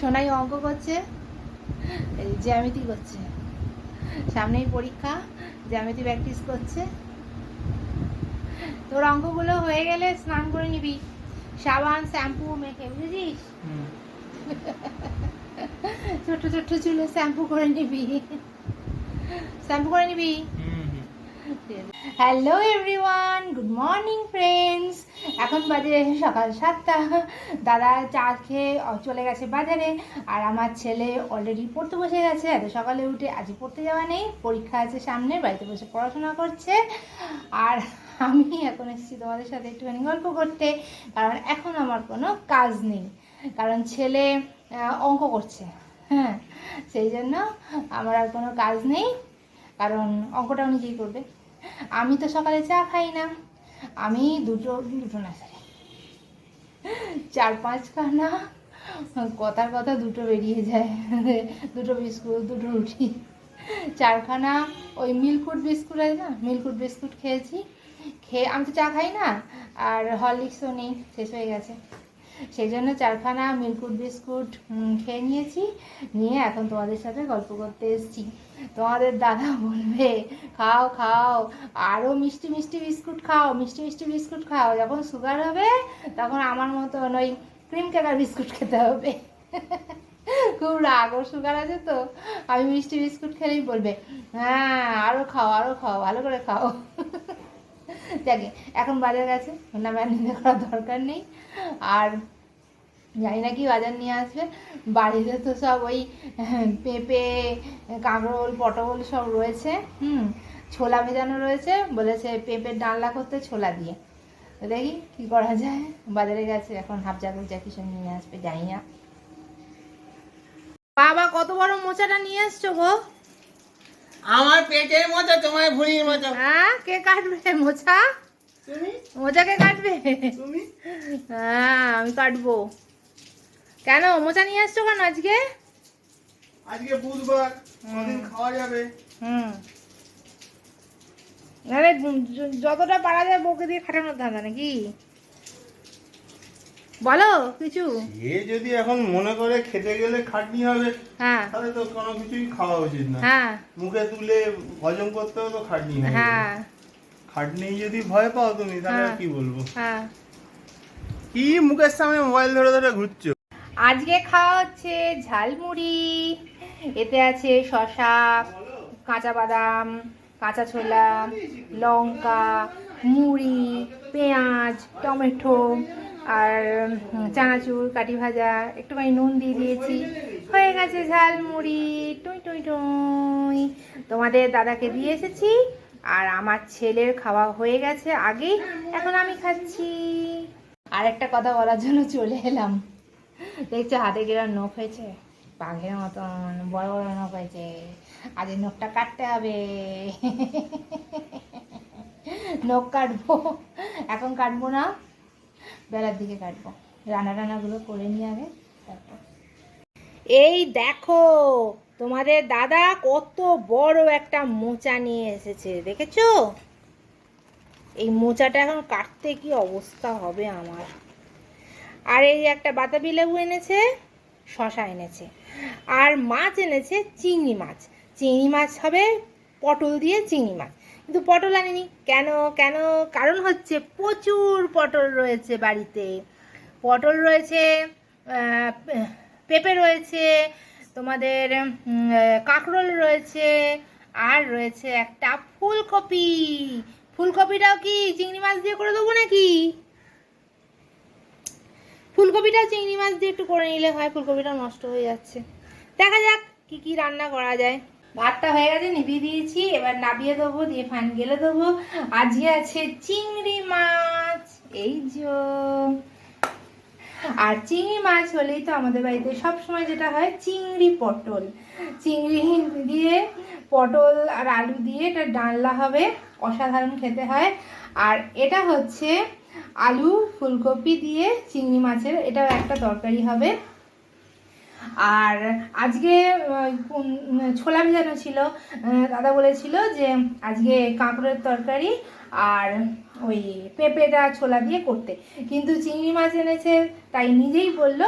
সোনাই অঙ্ক করছে। এই জ্যামিতি করছে। সামনেই পরীক্ষা জ্যামিতি প্র্যাকটিস করছে। তোর অঙ্কগুলো হয়ে গেলে স্নান করে নিবি। সাবান শ্যাম্পু মেখে বুঝেছিস? ছোট ছোট চুলে শ্যাম্পু করে নিবি। শ্যাম্পু করে নিবি? Hello everyone, good morning friends. এখন বাজে সকাল সাতটা। দাদা চা খেয়ে চলে গেছে বাজারে, আর আমার ছেলে অলরেডি পড়তে বসে গেছে। এত সকালে উঠে আজই পড়তে যাওয়া নেই, পরীক্ষা আছে সামনে, বাড়িতে বসে পড়াশোনা করছে। আর আমি এখন এসেছি তোমাদের সাথে একটুখানি গল্প করতে, কারণ এখন আমার কোনো কাজ নেই। কারণ ছেলে অঙ্ক করছে হ্যাঁ। সেই জন্য আমার আর কোনো কাজ নেই। কারণ অঙ্কটাও নিজেই করবে? আমি তো সকালে চা খাই না। আমি দুটো দুটো না সরি চার পাঁচখানা কথার কথা দুটো বেরিয়ে যায়। দুটো বিস্কুট, দুটো রুটি। চারখানা ওই মিল্কুট বিস্কুট আছে না মিল্কুট বিস্কুট খেয়েছি। খেয়ে, আমি তো চা খাই না, আর হরলিক্সও নেই, শেষ হয়ে গেছে। সেই জন্য চারখানা মিল্কুট বিস্কুট খেয়ে নিয়েছি। নিয়ে এখন তোমাদের সাথে গল্প করতে এসেছি। তোমাদের দাদা বলবে, খাও খাও আরও মিষ্টি মিষ্টি বিস্কুট খাও, মিষ্টি মিষ্টি বিস্কুট খাও। যখন সুগার হবে, তখন আমার মতন ওই ক্রিম কেকার বিস্কুট খেতে হবে। খুব রাগ, ওর সুগার আছে তো। আমি মিষ্টি বিস্কুট খেলেই বলবে হ্যাঁ আরও খাও আরও খাও, ভালো করে খাও। দেখে, এখন বাজার গেছে, না ম্যানেজে করার দরকার নেই। আর জানি না কি বাজার নিয়ে আসবে। বাড়িতে তো সব ওই, পেঁপে, কাঁকরোল, পটল সব রয়েছে, হুম, ছোলা ভেজানো রয়েছে, বলেছে পেঁপের ডালনা করতে ছোলা দিয়ে। দেখি কি করা যায়, বাজারে গেছে, এখন হাফ জাগুর যা কিছু নিয়ে আসবে, জানি না। বাবা, কত বড় মোচাটা নিয়ে এসছো গো? আমার পেটের মতো তোমার ভুঁড়ির মতো। হ্যাঁ কে কাটবে মোচা তুমি? মোচা কে কাটবে? তুমি? হ্যাঁ আমি কাটবো। কেন মোচা নিয়ে আসছো কেন আজকে? আজকে বুধবার কদিন খাওয়া যাবে। হুম। আরে যতটা পারা যায় বউকে দিয়ে খাটানোর ধান্দা নাকি? বলো কিছু? এ যদি এখন মনে করে খেতে গেলে খাটনি হবে হ্যাঁ। তাহলে তো কোনো কিছুই খাওয়া উচিত না। হ্যাঁ। মুখে তুলে হজম করতেও তো খাটনি হবে। হ্যাঁ। খাটনি যদি ভয় পাও তুমি তাহলে হ্যাঁ। কি বলব? হ্যাঁ। কি মুখের সামনে মোবাইল ধরে ধরে ঘুরছো? আজকে খাওয়া হচ্ছে ঝালমুড়ি এতে আছে শসা কাঁচা বাদাম কাঁচা ছোলা লঙ্কা মুড়ি পেঁয়াজ টমেটো আর চানাচুর কাটি ভাজা, একটুখানি নুন দিয়ে দিয়েছি। হয়ে গেছে ঝালমুড়ি। টুই টুই টুই। তোমাদের দাদাকে দিয়ে এসেছি, আর আমার ছেলের খাওয়া হয়ে গেছে আগেই এখন আমি খাচ্ছি। আর একটা কথা বলার জন্য চলে এলাম। দেখছ, হাতে কিরম নখ হয়েছে? বাঘের মতন, বড় বড় নখ হয়েছে। আজ নখটা কাটতে হবে। নখ কাটবো। এখন কাটবো না। বেলার দিকে কাটবো। রান্না টান্নাগুলো করে নিয়ে আগে তারপর। এই দেখো, তোমাদের দাদা কত বড় একটা মোচা নিয়ে এসেছে, দেখেছ? এই মোচাটা এখন কাটতে কি অবস্থা হবে আমার? আর এই একটা বাতাবি লেবু এনেছে, শশা এনেছে। আর মাছ এনেছে, চিংড়ি মাছ। চিংড়ি মাছ হবে পটল দিয়ে চিংড়ি মাছ। কিন্তু পটল আনিনি। কেন? কেন? কারণ হচ্ছে প্রচুর পটল রয়েছে বাড়িতে। পটল রয়েছে পেঁপে রয়েছে, তোমাদের কাঁকরোল রয়েছে, আর রয়েছে একটা ফুলকপি। ফুলকপিটাও কি চিংড়ি মাছ দিয়ে করে দেবো নাকি? ফুলকপিটাও চিংড়ি মাছ দিয়ে একটু করে নিলে হয়, ফুলকপিটা নষ্ট হয়ে যাচ্ছে। দেখা যাক কি কি রান্না করা যায়। ভাতটা হয়ে গেছে, নিভিয়ে দিয়েছি। এবার নাবিয়ে দেবো, দিয়ে ফ্যান গেলে দেবো। আজকে আছে চিংড়ি মাছ। এই যো। আর চিংড়ি মাছ হলেই তো আমাদের বাড়িতে সব সময় যেটা হয়, চিংড়ি পটল। চিংড়ি দিয়ে পটল আর আলু দিয়ে এটা ডালনা হবে, অসাধারণ খেতে হয়। আর এটা হচ্ছে আলু ফুলকপি দিয়ে চিংড়ি মাছের, এটাও একটা তরকারি হবে। আর আজকে ছোলা ভেজানো ছিল। দাদা বলেছিল যে আজকে কাঁকড়ের তরকারি আর ওই পেঁপেটা ছোলা দিয়ে করতে। কিন্তু চিংড়ি মাছ এনেছে, তাই নিজেই বলল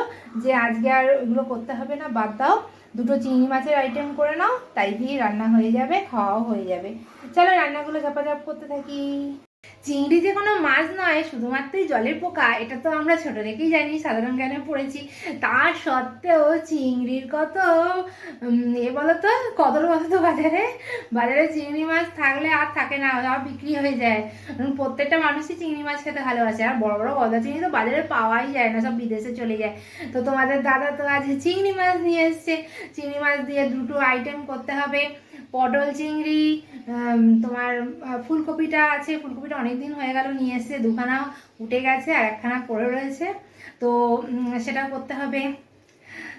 যে আজকে আর ওইগুলো করতে হবে না, বাদ দাও। দুটো চিংড়ি মাছের আইটেম করে নাও, তাই দিয়ে রান্না হয়ে যাবে, খাওয়াও হয়ে যাবে। চলো রান্নাগুলো ঝাপাঝাপ করতে থাকি। চিংড়ি যে কোনো মাছ নয় শুধুমাত্রই জলের পোকা, এটা তো আমরা ছোট থেকেই জানি, সাধারণ জ্ঞানে পড়েছি। তা সত্ত্বেও চিংড়ির কত এ বলো তো কদর বলো তো বাজারে? বাজারে চিংড়ি মাছ থাকলে আর থাকে না সব বিক্রি হয়ে যায়। প্রত্যেকটা মানুষই চিংড়ি মাছ খেতে ভালোবাসে, আর বড় বড় গলদা চিংড়ি তো বাজারে পাওয়াই যায় না, সব বিদেশে চলে যায়। তো তোমাদের দাদা তো আজ চিংড়ি মাছ নিয়ে এসছে। চিংড়ি মাছ দিয়ে দুটো আইটেম করতে হবে। পটল চিংড়ি তোমার ফুলকপিটা আছে, ফুলকপিটা অনেক দিন হয়ে গেল নিয়ে এসে দুখানা উঠে গেছে আর একখানা পড়ে রয়েছে। তো সেটা করতে হবে।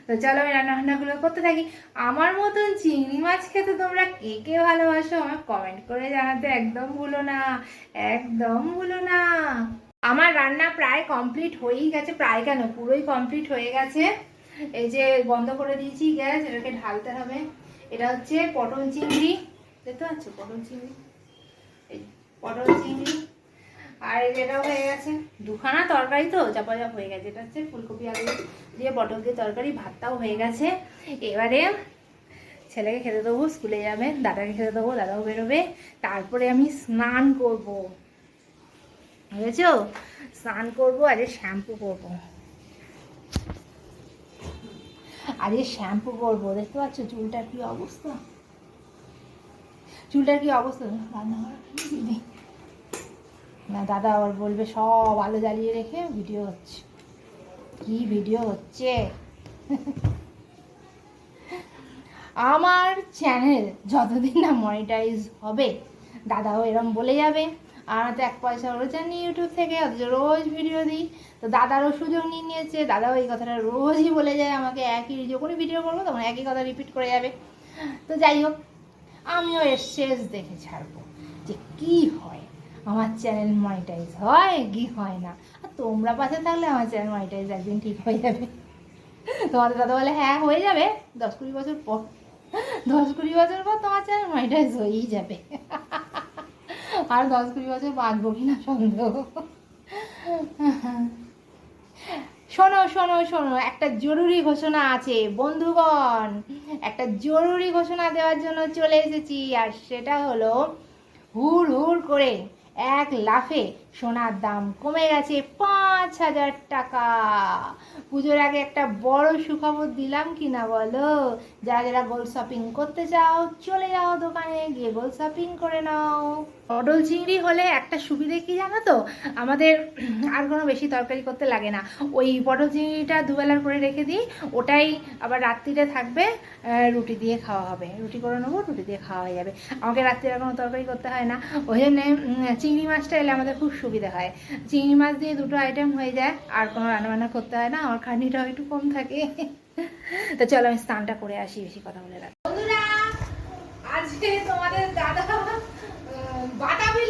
তো চলো, আমি রান্না বান্নাগুলো করতে থাকি। আমার মতন চিংড়ি মাছ খেতে তোমরা কে কে ভালোবাসো আমার কমেন্ট করে জানাতে একদম ভুলো না, একদম ভুলো না। আমার রান্না প্রায় কমপ্লিট হয়েই গেছে, প্রায় কেন? পুরোই কমপ্লিট হয়ে গেছে। এই যে বন্ধ করে দিয়েছি, গ্যাস, এটাকে ঢালতে হবে। এটা হচ্ছে পটল চিংড়ি, দেখতে পাচ্ছ পটল চিংড়ি? এই পটল চিংড়ি। আর যেটা হয়ে গেছে, দুখানা তরকারি তো চাপা চাপ হয়ে গেছে। এটা হচ্ছে ফুলকপি আলু দিয়ে পটল দিয়ে তরকারি, ভাতটাও হয়ে গেছে। এবারে ছেলেকে খেতে দেবো, স্কুলে যাবে, দাদাকে খেতে দেবো, দাদাও বেরোবে। তারপরে আমি স্নান করব। বুঝেছ? স্নান করব আজকে শ্যাম্পু করব। আজকে শ্যাম্পু করব, দেখতে পাচ্ছ চুলটার কি অবস্থা? চুলটার কি অবস্থা? না, দাদা আবার বলবে, সব আলো জ্বালিয়ে রেখে ভিডিও হচ্ছে। কি ভিডিও হচ্ছে? আমার চ্যানেল যতদিন না মনিটাইজ হবে, দাদাও এরম বলে যাবে। আর তো এক পয়সা রোজগার নিই ইউটিউব থেকে অথচ রোজ ভিডিও দিই। তো দাদারও সুযোগ নিয়ে নিয়েছে, দাদাও এই কথাটা রোজই বলে যায় আমাকে, একই যখনই ভিডিও করব, তখন একই কথা রিপিট করে যাবে। তো যাই হোক, আমিও এর শেষ দেখে ছাড়বো যে কি হয়। আমার চ্যানেল মনিটাইজ হয় কি হয় না? আর তোমরা পাশে থাকলে আমার চ্যানেল মনিটাইজ একদিন ঠিক হয়ে যাবে। তোমাদের দাদা বলে হ্যাঁ হয়ে যাবে। দশ কুড়ি বছর পর, দশ কুড়ি বছর পর তোমার চ্যানেল মনিটাইজ হয়েই যাবে। আর দশ কুড়ি বছর বাঁচবো কিনা সন্দেহ? শোনো শোনো শোনো, একটা জরুরি ঘোষণা আছে, বন্ধুগণ। একটা জরুরি ঘোষণা দেওয়ার জন্য চলে এসেছি, আর সেটা হলো হুড় হুড় করে এক লাফে সোনার দাম কমে গেছে পাঁচ হাজার টাকা। পুজোর আগে একটা বড় সুখবর দিলাম কি না বলো? যারা যারা গোল্ড শপিং করতে চাও, চলে যাও দোকানে, গিয়ে গোল্ড শপিং করে নাও। পটল চিংড়ি হলে একটা সুবিধে কি জানো তো? আমাদের আর কোনো বেশি তরকারি করতে লাগে না। ওই পটল চিংড়িটা দুবেলার করে রেখে দিই, ওটাই আবার রাত্রিতে থাকবে রুটি দিয়ে খাওয়া হবে। রুটি করে নেব, রুটি দিয়ে খাওয়া হয়ে যাবে। আমাকে রাত্রিরে কোনো তরকারি করতে হয় না। ওই জন্যে চিংড়ি মাছটা এলে আমাদের খুব সুবিধা হয়। চিংড়ি মাছ দিয়ে দুটো আইটেম হয়ে যায় আর কোনো রান্নাবান্না করতে হয় না আমার খাটনিটাও একটু কম থাকে। তো চলো আমি স্নানটা করে আসি বেশি কথা বলে রাখ বন্ধুরা আজকে তোমাদের দাদা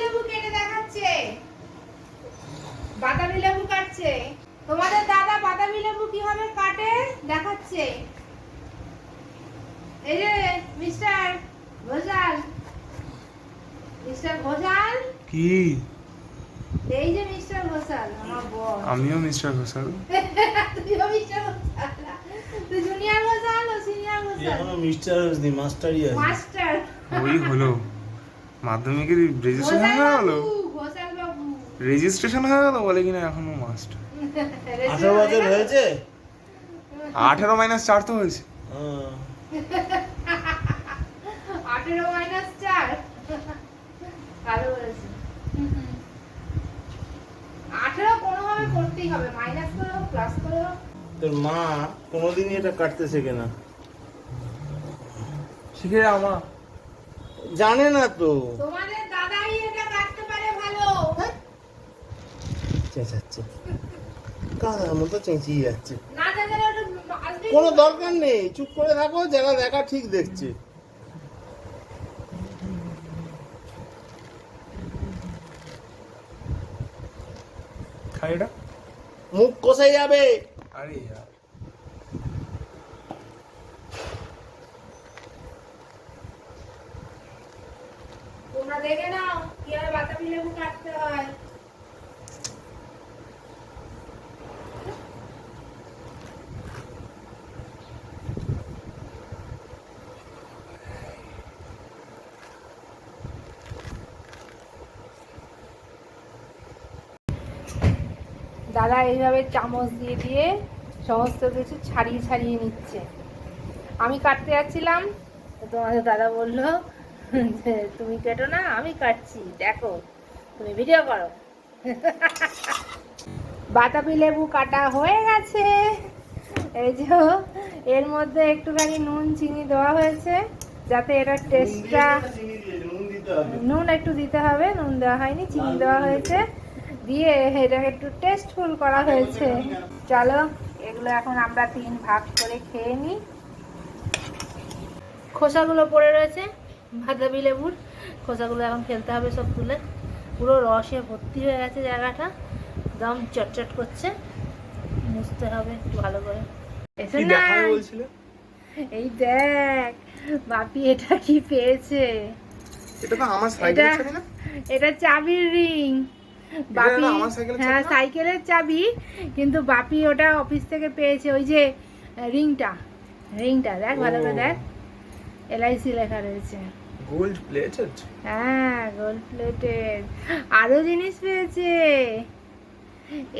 লেবু কেটে দেখাচ্ছে। বাতাবি লেবু কাটছে। তোমাদের দাদা বাতাবি লেবু কীভাবে কাটে? দেখাচ্ছে। এই যে মিস্টার ঘোষাল। মিস্টার ঘোষাল? কি? এই যে মিস্টার ঘোষাল আমার বর। আমিও মিস্টার ঘোষাল। তুইও মিস্টার ঘোষাল। তুই জুনিয়র ঘোষাল ও সিনিয়র তুই ঘোষাল? এখনও মিস্টার হসনি মাস্টারই আছে। মাস্টার ওই হলো। মাধ্যমিকের রেজিস্ট্রেশন হয়ে গেল? ঘোষাল বাবু রেজিস্ট্রেশন হয়ে গেল বলে কিনা এখনও মাস্ট আঠারো বছর হয়েছে? আঠেরো মাইনাস চার তো হয়েছে। হ্যাঁ। আঠেরো মাইনাস চার। ভালো বলেছি আঠেরো কোনোভাবে করতেই হবে মাইনাস করে হোক প্লাস করে হোক। তোর মা কোনোদিনই এটা কাটতে শেখে না শিখে আমা জানে না তো। তোমাদের দাদাই এটা কাটতে পারে ভালো। চেঁচাচ্ছে কাদার মতো চেঁচিয়ে যাচ্ছে? না জানলে কোনো দরকার নেই চুপ করে থাকো যারা দেখা ঠিক দেখছে। খাই এটা। মুখ কষে যাবে। আরে ইয়ার তোমরা দেখে নাও কীভাবে বাতাবি লেবু কাটতে হয় দাদা এইভাবে চামচ দিয়ে দিয়ে সমস্ত কিছু ছাড়িয়ে ছাড়িয়ে নিচ্ছে। আমি কাটতে যাচ্ছিলাম তো তোমাদের দাদা বলল যে তুমি কেটো না আমি কাটছি দেখো তুমি ভিডিও করো। বাতাবি লেবু কাটা হয়ে গেছে। এই যে এর মধ্যে একটুখানি নুন চিনি দেওয়া হয়েছে যাতে এটা টেস্টটা নুন নুন একটু দিতে হবে নুন দেওয়া হয়নি চিনি দেওয়া হয়েছে। দিয়ে এটাকে একটু টেস্টফুল করা হয়েছে। চলো এগুলো এখন আমরা তিন ভাগ করে খেয়ে নিই। খোসাগুলো পড়ে রয়েছে বাতাবি লেবুর। খোসাগুলো এখন ফেলতে হবে সব তুলে। পুরো রসে ভর্তি হয়ে গেছে জায়গাটা। একদম চটচট করছে। মুছতে হবে একটু ভালো করে। এসে না এই দেখ বাপি এটা কি পেয়েছে? এটা তো আমার সাইকেলের এটা- এটা চাবির রিং। বাপি হ্যাঁ সাইকেলের চাবি কিন্তু বাপি ওটা অফিস থেকে পেয়েছে ওই যে রিংটা রিংটা দেখ ভালো করে দেখ এলআইসি লেখা রয়েছে। গোল্ড প্লেটেড হ্যাঁ গোল্ড প্লেটেড আরও জিনিস পেয়েছে।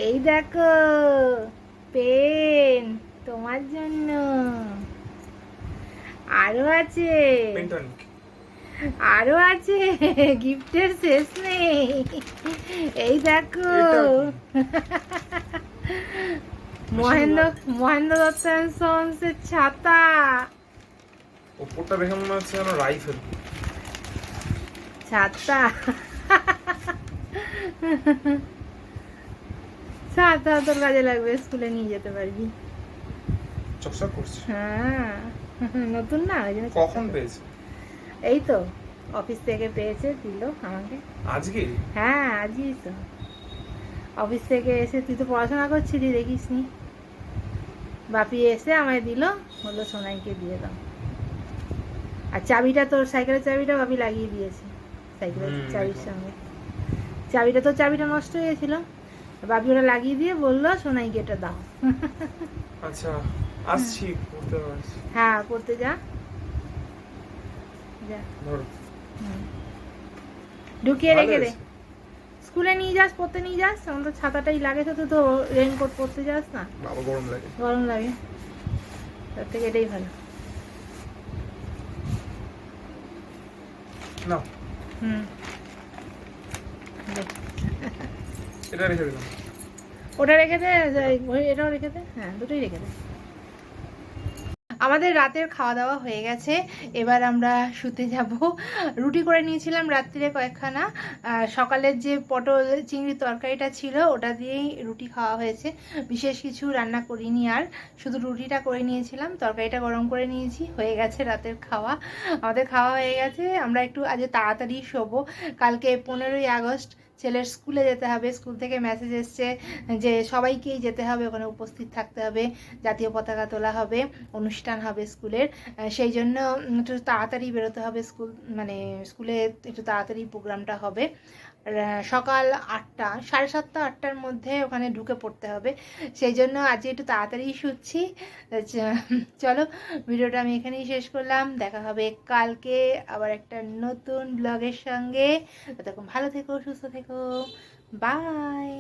এই দেখো পেন তোমার জন্য। আরও আছে। আরও আছে গিফটের শেষ নেই। এই দেখো। মহেন্দ্র মহেন্দ্র দত্ত ছাতা। ওপরটা দেখে মনে হচ্ছে যেন রাইফেল। ছাতা। ছাতা তোর কাজে লাগবে স্কুলে নিয়ে যেতে পারবি। চকচক করছে। হ্যাঁ নতুন না? কখন পরে- পেয়েছে? এই তো অফিস থেকে পেয়েছে দিল আমাকে। আজকে? হ্যাঁ আজই তো। অফিস থেকে এসে তুই তো পড়াশোনা করছিলি দেখিস নি বাপি এসে আমায় দিল বলল সোনাইকে দিয়ে দাও। আর চাবিটা তোর সাইকেলের চাবিটা বাপি লাগিয়ে দিয়েছে সাইকেলের চাবির সঙ্গে। চাবিটা তো চাবিটা নষ্ট হয়ে গেছিল বাপি ওটা লাগিয়ে দিয়ে বলল সোনাইকে এটা দাও। আচ্ছা আসছি হ্যাঁ পড়তে যা। ঢুকিয়ে রেখে দে। স্কুলে নিয়ে যাস পড়তে নিয়ে যাস তখন তো ছাতাটাই লাগে তো তো রেনকোট পরতে যাস না। বাবা গরম লাগে। গরম লাগে। তার থেকে এটাই ভালো। না হুম। এটা রেখে দিলাম। ওটা রেখে দে এটাও রেখে দে। হ্যাঁ দুটোই রেখে দে। আমাদের রাতের খাওয়া দাওয়া হয়ে গেছে। এবার আমরা শুতে যাব। রুটি করে নিয়েছিলাম রাত্রিরে কয়েকখানা। সকালের যে পটল চিংড়ি তরকারিটা ছিল, ওটা দিয়েই রুটি খাওয়া হয়েছে। বিশেষ কিছু রান্না করিনি আর। শুধু রুটিটা করে নিয়েছিলাম, তরকারিটা গরম করে নিয়েছি। হয়ে গেছে রাতের খাওয়া। আমাদের খাওয়া হয়ে গেছে। আমরা একটু আজ তাড়াতাড়ি শোবো। কালকে পনেরোই আগস্ট ছেলের স্কুলে যেতে হবে, স্কুল থেকে মেসেজ এসছে যে সবাইকেই যেতে হবে, ওখানে উপস্থিত থাকতে হবে, জাতীয় পতাকা তোলা হবে, অনুষ্ঠান হবে স্কুলের। সেই জন্য একটু তাড়াতাড়ি বেরোতে হবে স্কুল মানে স্কুলে একটু তাড়াতাড়ি প্রোগ্রামটা হবে। সকাল আটটা, সাড়ে সাতটা, আটটার মধ্যে ওখানে ঢুকে পড়তে হবে। সেই জন্য আজ একটু তাড়াতাড়ি শুচ্ছি। চলো, ভিডিওটা আমি এখানেই শেষ করলাম। দেখা হবে কালকে আবার একটা নতুন ব্লগের সঙ্গে। তখন ভালো থেকো, সুস্থ থেকো। বাই